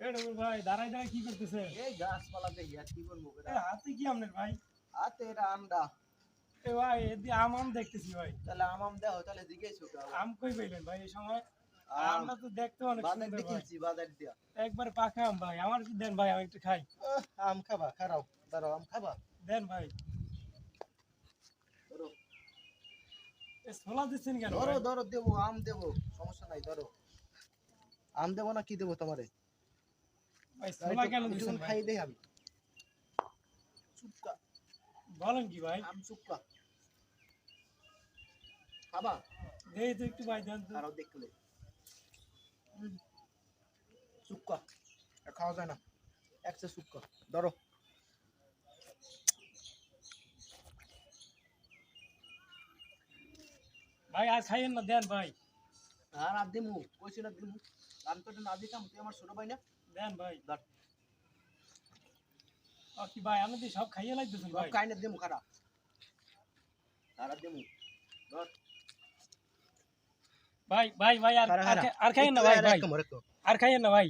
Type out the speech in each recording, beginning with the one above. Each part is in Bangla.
ভাই দাঁড়াই দাঁড়াই কি করতেছে? এই গাছপালা দেখি আর কি বলব এ হাতে কি ভাই? হাতে এটা আমডা। এ ভাই এদি আম আম দেখতেছি ভাই। তাহলে আম আম দেও তাহলে জিজ্ঞেস আম কই পাইলেন ভাই এই সময়? আমরা তো দেখতে অনেক সুন্দর ভাই। বাজার দিয়া। একবার পাকা আম ভাই আমার কি দেন ভাই আমি একটু খাই। আম খাবা খারাও। দাঁড়াও আম খাবা। দেন ভাই। ছোলা দিচ্ছেন কেন ধরো ধরো দেবো আম দেবো। সমস্যা নাই ধরো। আম দেবো না কি দেবো তোমারে ভাই ছোলা কেন দিচ্ছেন ভাই খাই দেই আমি। চুপকা। বলেন কি ভাই? আম চুপকা। খাবা? দেই তো একটু ভাই দেন আরও দেখলে চুপকা। খাওয়া যায় না। একটা চুপকা। ধরো। ভাই আজ খাইয়েন না দেন ভাই। আর আর দিমু কইছি না দিমু। আমি তো না দিতাম তুই আমার ছোট ভাই না? দেন ভাই কি ভাই তো সব খাইয়ে লাগতেছেন ভাই। কাইনে আর ভাই ভাই ভাই আর আর খাইয়েন না ভাই ভাই। আর খাইয়েন না ভাই।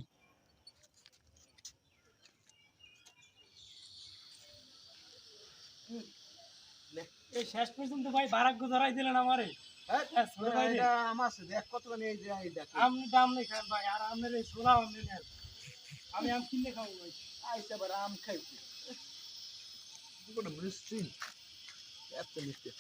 এই শেষ পর্যন্ত ভাই বারাক্য ধরাই দিলেন আমারে। আমার এই দেখ। আপনি দাম নেই খান ভাই আর আপনার এই আপনি নেন আমি আম কিনে খাব ভাই আইসা আবার আম খাইছি। কি করে মিষ্টি? এত মিষ্টি।